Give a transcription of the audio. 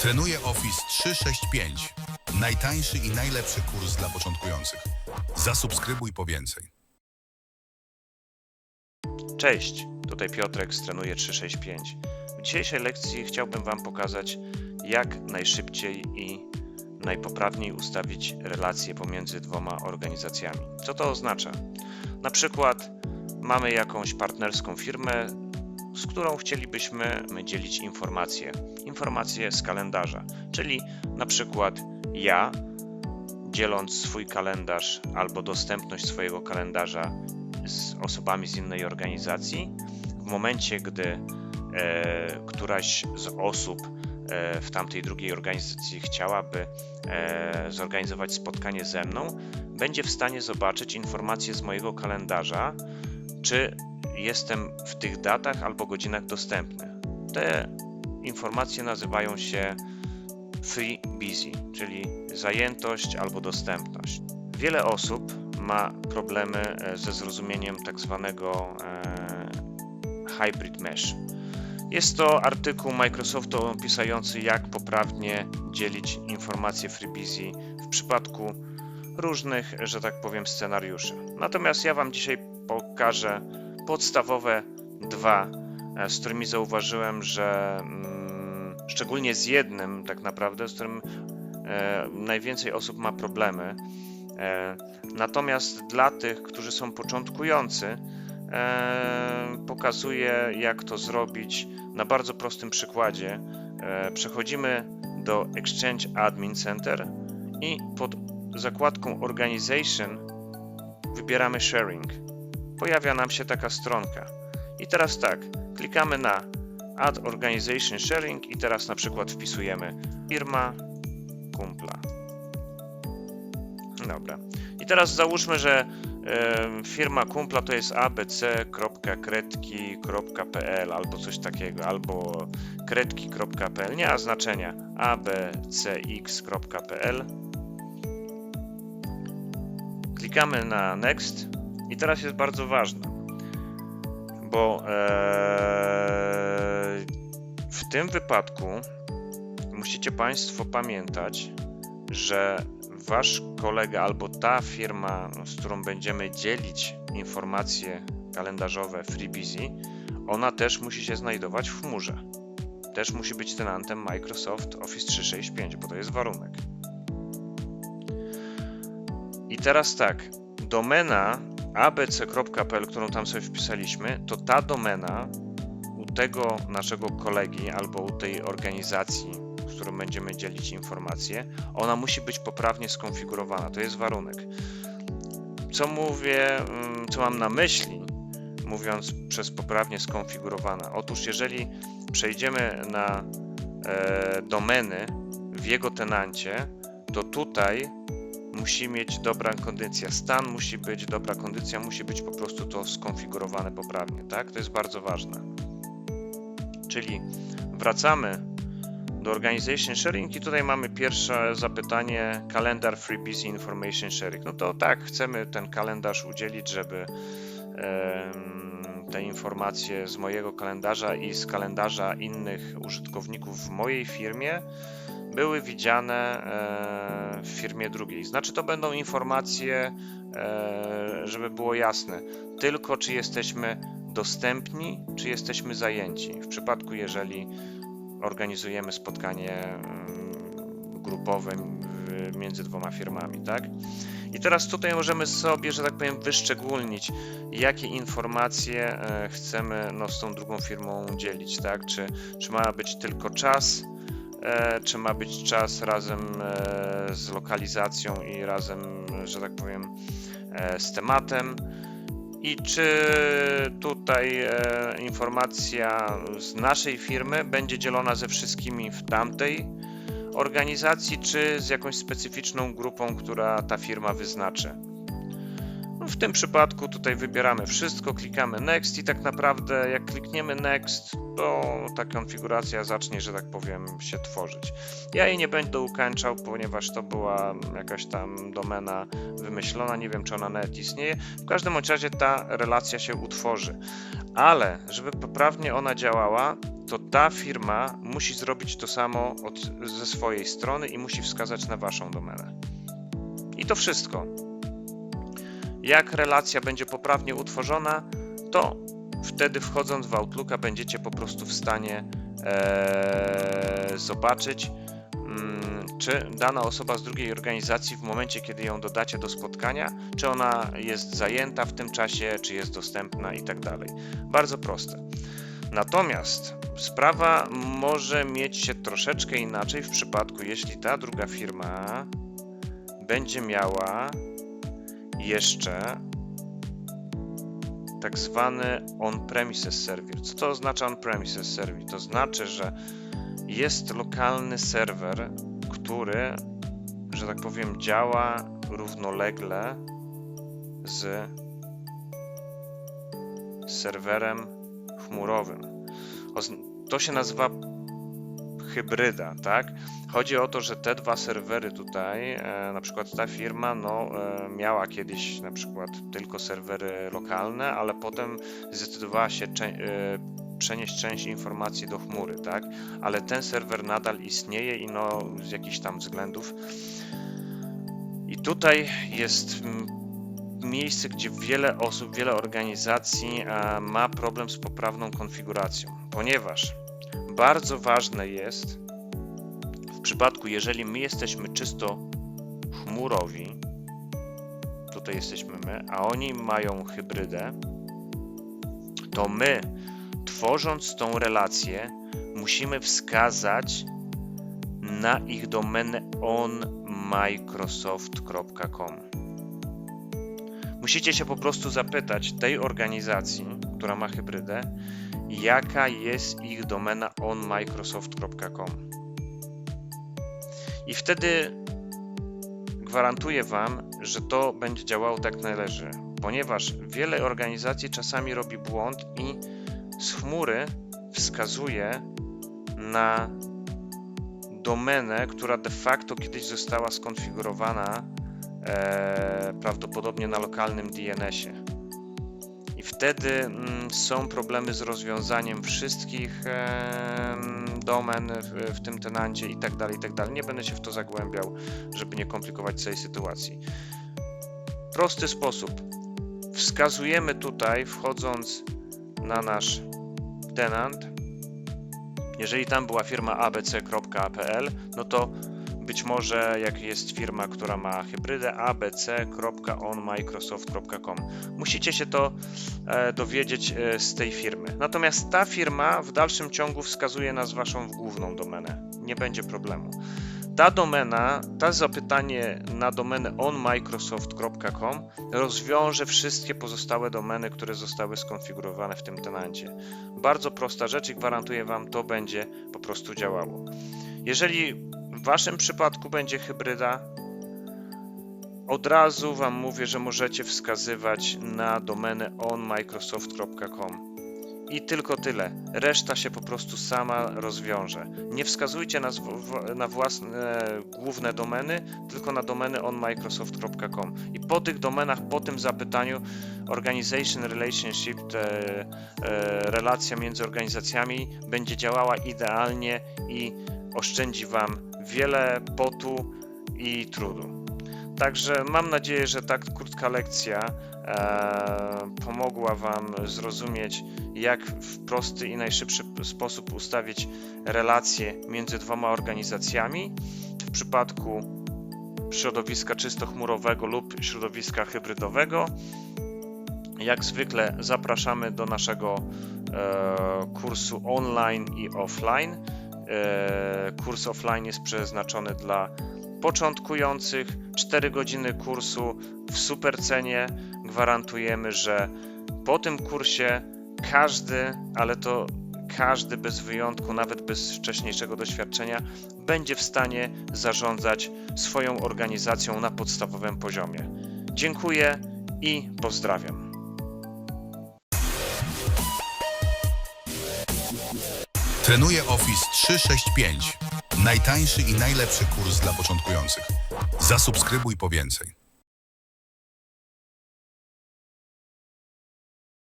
Trenuję Office 365. Najtańszy i najlepszy kurs dla początkujących. Zasubskrybuj po więcej. Cześć, tutaj Piotrek z Trenuje 365. W dzisiejszej lekcji chciałbym Wam pokazać, jak najszybciej i najpoprawniej ustawić relacje pomiędzy dwoma organizacjami. Co to oznacza? Na przykład mamy jakąś partnerską firmę, z którą chcielibyśmy dzielić informacje, informacje z kalendarza, czyli na przykład ja dzieląc swój kalendarz albo dostępność swojego kalendarza z osobami z innej organizacji. W momencie, gdy e, któraś z osób e, w tamtej drugiej organizacji chciałaby e, zorganizować spotkanie ze mną, będzie w stanie zobaczyć informacje z mojego kalendarza, czy jestem w tych datach albo godzinach dostępny. Te informacje nazywają się free busy, czyli zajętość albo dostępność. Wiele osób ma problemy e, ze zrozumieniem tak zwanego e, hybrid mesh. Jest to artykuł Microsoftu opisujący jak poprawnie dzielić informacje FreeBusy w przypadku różnych, że tak powiem, scenariuszy. Natomiast ja Wam dzisiaj pokażę podstawowe dwa, e, z którymi zauważyłem, że mm, szczególnie z jednym tak naprawdę, z którym e, najwięcej osób ma problemy. E, natomiast dla tych, którzy są początkujący, e, pokazuję jak to zrobić na bardzo prostym przykładzie. E, przechodzimy do Exchange Admin Center i pod zakładką Organization wybieramy Sharing. Pojawia nam się taka stronka. I teraz tak, klikamy na Add Organization Sharing i teraz na przykład wpisujemy firma kumpla. Dobra. I teraz załóżmy, że e, firma kumpla to jest abc.kredki.pl albo coś takiego, albo kredki.pl, nie ma znaczenia, abcx.pl. Klikamy na next i teraz jest bardzo ważne, bo tym wypadku musicie Państwo pamiętać, że wasz kolega albo ta firma, z którą będziemy dzielić informacje kalendarzowe FreeBusy, ona też musi się znajdować w chmurze. Też musi być tenantem Microsoft Office 365, bo to jest warunek. I teraz tak, domena abc.pl, którą tam sobie wpisaliśmy, to ta domena tego naszego kolegi albo u tej organizacji, z którą będziemy dzielić informacje, ona musi być poprawnie skonfigurowana. To jest warunek. Co mówię, mm, co mam na myśli, mówiąc przez poprawnie skonfigurowana? Otóż, jeżeli przejdziemy na e, domeny w jego tenancie, to tutaj musi mieć dobra kondycja. Stan musi być dobra kondycja, musi być po prostu to skonfigurowane poprawnie, tak? To jest bardzo ważne. Czyli wracamy do Organization Sharing i tutaj mamy pierwsze zapytanie kalendar FreeBusy Information Sharing. No to tak, chcemy ten kalendarz udzielić, żeby te informacje z mojego kalendarza i z kalendarza innych użytkowników w mojej firmie były widziane e, w firmie drugiej. Znaczy to będą informacje, e, żeby było jasne, tylko czy jesteśmy dostępni, czy jesteśmy zajęci. W przypadku, jeżeli organizujemy spotkanie mm, grupowe między dwoma firmami, tak? I teraz tutaj możemy sobie, że tak powiem, wyszczególnić, jakie informacje e, chcemy no, z tą drugą firmą dzielić, tak? Czy, czy ma być tylko czas, e, czy ma być czas razem e, z lokalizacją i razem, że tak powiem, z tematem. I czy tutaj e, informacja z naszej firmy będzie dzielona ze wszystkimi w tamtej organizacji, czy z jakąś specyficzną grupą, która ta firma wyznaczy? W tym przypadku tutaj wybieramy wszystko, klikamy Next i tak naprawdę jak klikniemy Next, to ta konfiguracja zacznie, że tak powiem, się tworzyć. Ja jej nie będę ukańczał, ponieważ to była jakaś tam domena wymyślona, nie wiem czy ona nawet istnieje. W każdym razie ta relacja się utworzy. Ale żeby poprawnie ona działała, to ta firma musi zrobić to samo od, ze swojej strony i musi wskazać na waszą domenę. I to wszystko. Jak relacja będzie poprawnie utworzona, to wtedy wchodząc w Outlooka będziecie po prostu w stanie e, zobaczyć, mm, czy dana osoba z drugiej organizacji w momencie, kiedy ją dodacie do spotkania, czy ona jest zajęta w tym czasie, czy jest dostępna i tak dalej. Bardzo proste. Natomiast sprawa może mieć się troszeczkę inaczej w przypadku, jeśli ta druga firma będzie miała jeszcze tak zwany on-premises serwer. Co to oznacza on-premises serwer? To znaczy, że jest lokalny serwer, który, że tak powiem, działa równolegle z serwerem chmurowym. To się nazywa hybryda, tak? Chodzi o to, że te dwa serwery tutaj, e, na przykład ta firma, no, e, miała kiedyś na przykład tylko serwery lokalne, ale potem zdecydowała się e, przenieść część informacji do chmury, tak? Ale ten serwer nadal istnieje i no z jakichś tam względów. I tutaj jest miejsce, gdzie wiele osób, wiele organizacji ma problem z poprawną konfiguracją, ponieważ bardzo ważne jest w przypadku, jeżeli my jesteśmy czysto chmurowi, tutaj jesteśmy my, a oni mają hybrydę, to my, tworząc tą relację, musimy wskazać na ich domenę onmicrosoft.com. Musicie się po prostu zapytać tej organizacji, która ma hybrydę, jaka jest ich domena onmicrosoft.com. I wtedy gwarantuję Wam, że to będzie działało tak należy, ponieważ wiele organizacji czasami robi błąd i z chmury wskazuje na domenę, która de facto kiedyś została skonfigurowana e, prawdopodobnie na lokalnym DNS-ie. I wtedy mm, są problemy z rozwiązaniem wszystkich domen w tym tenancie i tak dalej, i tak dalej. Nie będę się w to zagłębiał, żeby nie komplikować całej sytuacji. Prosty sposób. Wskazujemy tutaj, wchodząc na nasz tenant, jeżeli tam była firma abc.pl, no to być może jak jest firma, która ma hybrydę abc.onmicrosoft.com. Musicie się to e, dowiedzieć e, z tej firmy. Natomiast ta firma w dalszym ciągu wskazuje nas waszą główną domenę. Nie będzie problemu. Ta domena, to zapytanie na domenę onmicrosoft.com rozwiąże wszystkie pozostałe domeny, które zostały skonfigurowane w tym tenancie. Bardzo prosta rzecz i gwarantuję Wam, to będzie po prostu działało. Jeżeli w Waszym przypadku będzie hybryda, od razu Wam mówię, że możecie wskazywać na domenę onmicrosoft.com. I tylko tyle. Reszta się po prostu sama rozwiąże. Nie wskazujcie na, na własne główne domeny, tylko na domeny onmicrosoft.com. I po tych domenach, po tym zapytaniu, organization relationship, te, e, relacja między organizacjami będzie działała idealnie i oszczędzi Wam wiele potu i trudu. Także mam nadzieję, że ta krótka lekcja e, pomogła Wam zrozumieć, jak w prosty i najszybszy sposób ustawić relacje między dwoma organizacjami. W przypadku środowiska czysto chmurowego lub środowiska hybrydowego. Jak zwykle zapraszamy do naszego e, kursu online i offline. E, kurs offline jest przeznaczony dla początkujących. 4 godziny kursu w super cenie. Gwarantujemy, że po tym kursie każdy, ale to każdy bez wyjątku, nawet bez wcześniejszego doświadczenia, będzie w stanie zarządzać swoją organizacją na podstawowym poziomie. Dziękuję i pozdrawiam. Trenuję Office 365. Najtańszy i najlepszy kurs dla początkujących. Zasubskrybuj po więcej.